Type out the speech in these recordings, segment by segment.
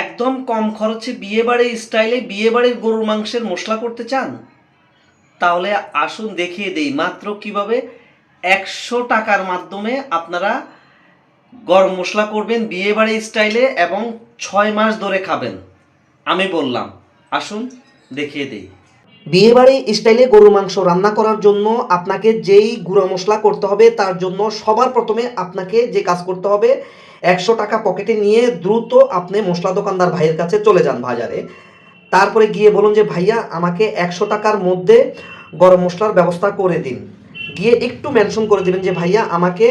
একদম কম খরচে বিয়েবাড়ির স্টাইলে বিয়েবাড়ির গরুর মাংসের মশলা করতে চান? তাহলে আসুন দেখিয়ে দেই, মাত্র কীভাবে একশো টাকার মাধ্যমে আপনারা গরম মশলা করবেন বিয়েবাড়ি স্টাইলে এবং ছয় মাস ধরে খাবেন। আমি বললাম, আসুন দেখিয়ে দেই। বিয়েবাড়ি স্টাইলে গরু মাংস রান্না করার জন্য আপনাকে যেই গুঁড়ো মশলা করতে হবে, তার জন্য সবার প্রথমে আপনাকে যে কাজ করতে হবে, একশো টাকা পকেটে নিয়ে দ্রুত আপনি মশলা দোকানদার ভাইয়ের কাছে চলে যান বাজারে। তারপরে গিয়ে বলুন যে, ভাইয়া, আমাকে একশো টাকার মধ্যে গরম মশলার ব্যবস্থা করে দিন। গিয়ে একটু মেনশন করে দেবেন যে, ভাইয়া, আমাকে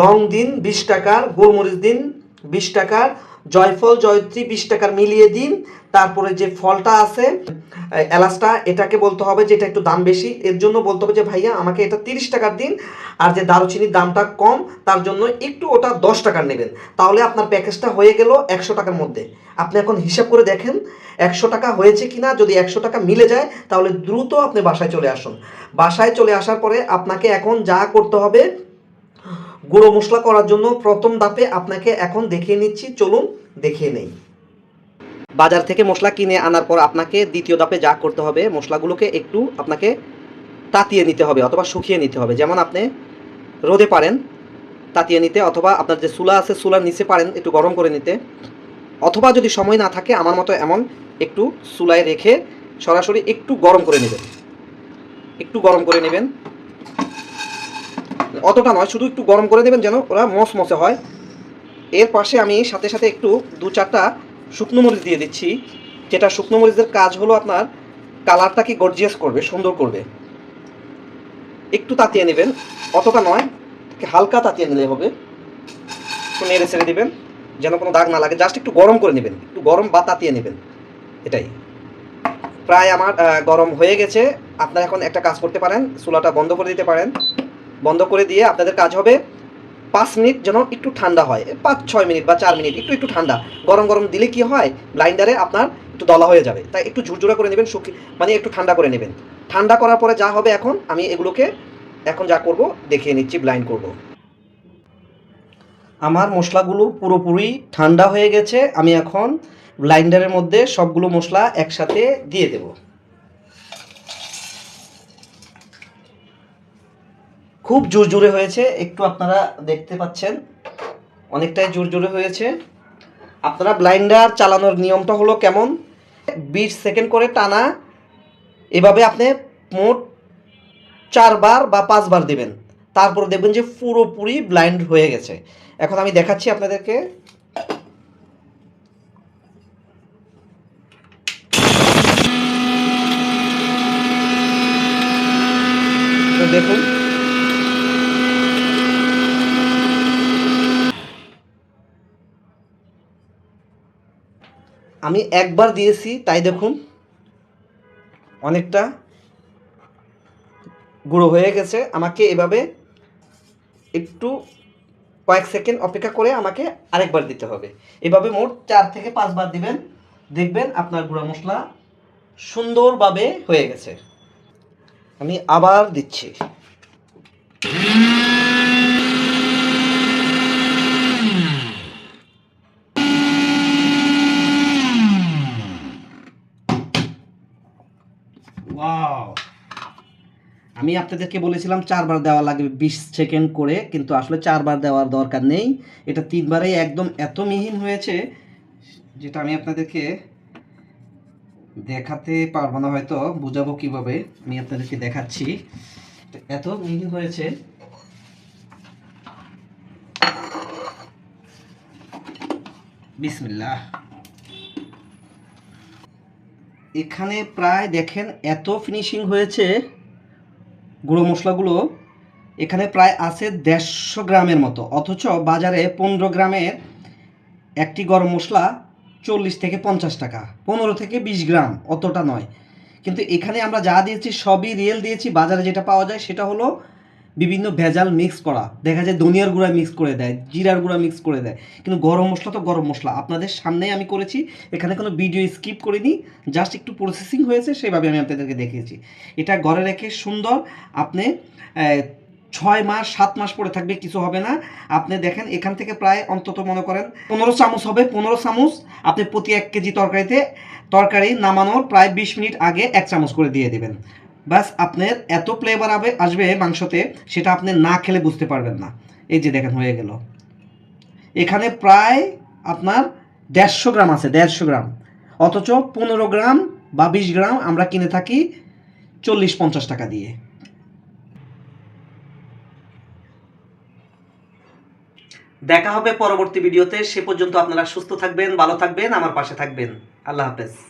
লং দিন বিশ টাকার, গোলমরিচ দিন বিশ টাকার, জয়ফল, জয়ত্রী বিশ টাকার মিলিয়ে দিন। তারপরে যে ফলটা আছে এলাচটা, এটাকে বলতে হবে যে এটা একটু দাম বেশি। এর জন্য বলতে হবে যে, ভাইয়া, আমাকে এটা তিরিশ টাকার দিন, আর যে দারুচিনির দামটা কম, তার জন্য একটু ওটা দশ টাকার নেবেন। তাহলে আপনার প্যাকেজটা হয়ে গেল একশো টাকার মধ্যে। আপনি এখন হিসাব করে দেখেন, একশো টাকা হয়েছে কি না যদি একশো টাকা মিলে যায়, তাহলে দ্রুত আপনি বাসায় চলে আসুন। বাসায় চলে আসার পরে আপনাকে এখন যা করতে হবে, গুঁড়ো মশলা করার জন্য প্রথম ধাপে আপনাকে এখন দেখিয়ে নিচ্ছি। চলুন, দেখিয়ে নেই। বাজার থেকে মশলা কিনে আনার পর আপনাকে দ্বিতীয় ধাপে যা করতে হবে, মশলাগুলোকে একটু আপনাকে তাতিয়ে নিতে হবে অথবা শুকিয়ে নিতে হবে। যেমন আপনি রোদে পারেন, তাতিয়ে নিতে অথবা আপনার যে চুলা আছে, চুলার নিচে পারেন একটু গরম করে নিতে। অথবা যদি সময় না থাকে, আমার মতো এমন একটু চুলায় রেখে সরাসরি একটু গরম করে নেবেন। একটু গরম করে নেবেন। অতটা নয়, শুধু একটু গরম করে দেবেন যেন ওরা মচমচে হয়। এর পাশে আমি সাথে সাথে একটু দু চারটা শুকনো মরিচ দিয়ে দিচ্ছি। যেটা শুকনো মরিচের কাজ হলো আপনার কালারটাকে গর্জিয়াস করবে, সুন্দর করবে। একটু তাতিয়ে নেবেন, অতটা নয় হালকা তাতিয়ে নিলে হবে। একটু নেড়ে ছেড়ে দেবেন, যেন কোনো দাগ না লাগে। জাস্ট একটু গরম করে নেবেন, একটু গরম বা তাতিয়ে নেবেন। এটাই। প্রায় আমার গরম হয়ে গেছে। আপনারা এখন একটা কাজ করতে পারেন, চুলাটা বন্ধ করে দিতে পারেন। বন্ধ করে দিয়ে আপনাদের কাজ হবে পাঁচ মিনিট যেন একটু ঠান্ডা হয়। পাঁচ, ছয় মিনিট বা চার মিনিট একটু একটু ঠান্ডা। গরম গরম দিলে কি হয়? ব্লাইন্ডারে আপনার একটু দলা হয়ে যাবে। তাই একটু ঝুরঝুরা করে নেবেন, শুকি মানে একটু ঠান্ডা করে নেবেন। ঠান্ডা করার পরে যা হবে এখন, আমি এগুলোকে এখন যা করব, দেখিয়ে নিচ্ছি ব্লাইন্ড করব। আমার মশলাগুলো পুরোপুরি ঠান্ডা হয়ে গেছে। আমি এখন ব্লাইন্ডারের মধ্যে সবগুলো মশলা একসাথে দিয়ে দেব। খুব জোর জোরে হয়েছে, একটু আপনারা দেখতে পাচ্ছেন। অনেকটাই জোর জোরে হয়েছে। আপনারা ব্লাইন্ডার চালানোর নিয়মটা হলো কেমন? বিশ সেকেন্ড করে টানা, এভাবে আপনি মোট চারবার বা পাঁচবার দেবেন। তারপর দেখবেন যে পুরোপুরি ব্লাইন্ড হয়ে গেছে। এখন আমি দেখাচ্ছি আপনাদেরকে। দেখুন আমি একবার দিয়েছি, তাই দেখুন। অনেকটা গুঁড়ো হয়ে গেছে। আমাকে এভাবে একটু কয়েক সেকেন্ড অপেক্ষা করে আমাকে আরেকবার দিতে হবে। এভাবে মোট চার থেকে পাঁচবার দিবেন। দেখবেন আপনার গুঁড়া মশলা সুন্দরভাবে হয়ে গেছে। আমি আবার দিচ্ছি। আমি আপনাদেরকে বলেছিলাম চারবার দেওয়া লাগবে বিশ সেকেন্ড করে, কিন্তু আসলে চারবার দেওয়ার দরকার নেই। এটা তিনবারেই একদম এত মিহিন হয়েছে, যেটা আমি আপনাদেরকে দেখাতে পারব না, হয়তো বুঝাবো কীভাবে আমি আপনাদেরকে দেখাচ্ছি। এত মিহিন হয়েছে। বিসমিল্লাহ। এখানে প্রায় দেখেন এত ফিনিশিং হয়েছে গুঁড়ো মশলাগুলো, এখানে প্রায় আছে দেড়শো গ্রামের মতো, অথচ বাজারে পনেরো গ্রামের একটি গরম মশলা চল্লিশ থেকে পঞ্চাশ টাকা, পনেরো থেকে বিশ গ্রাম, অতটা নয়। কিন্তু এখানে আমরা যা দিয়েছি সবই রিয়েল দিয়েছি, বাজারে যেটা পাওয়া যায় সেটা হলো বিভিন্ন ভেজাল মিক্স করা। দেখা যায় ধনিয়ার গুঁড়া মিক্স করে দেয়, জিরার গুঁড়া মিক্স করে দেয়। কিন্তু গরম মশলা তো গরম মশলা। আপনাদের সামনেই আমি করেছি। এখানে কোনো ভিডিও স্কিপ করিনি। জাস্ট একটু প্রসেসিং হয়েছে সেভাবে আমি আপনাদেরকে দেখিয়েছি। এটা ঘরে রেখে সুন্দর আপনি ছয় মাস, সাত মাস পরে থাকবে, কিছু হবে না। আপনি দেখেন, এখান থেকে প্রায় অন্তত মনে করেন পনেরো চামচ হবে, পনেরো চামচ আপনি প্রতি এক কেজি তরকারিতে, তরকারি নামানোর প্রায় বিশ মিনিট আগে এক চামচ করে দিয়ে দেবেন। বাস আপনার এত ফ্লেভার আবে আসবে মাংসতে, সেটা আপনি না খেলে বুঝতে পারবেন না। এই যে দেখেন, হয়ে গেল। এখানে প্রায় আপনার দেড়শো গ্রাম আছে, দেড়শো গ্রাম। অথচ পনেরো গ্রাম বা বিশ গ্রাম আমরা কিনে থাকি চল্লিশ পঞ্চাশ টাকা দিয়ে। দেখা হবে পরবর্তী ভিডিওতে। সে পর্যন্ত আপনারা সুস্থ থাকবেন, ভালো থাকবেন, আমার পাশে থাকবেন। আল্লাহ হাফেজ।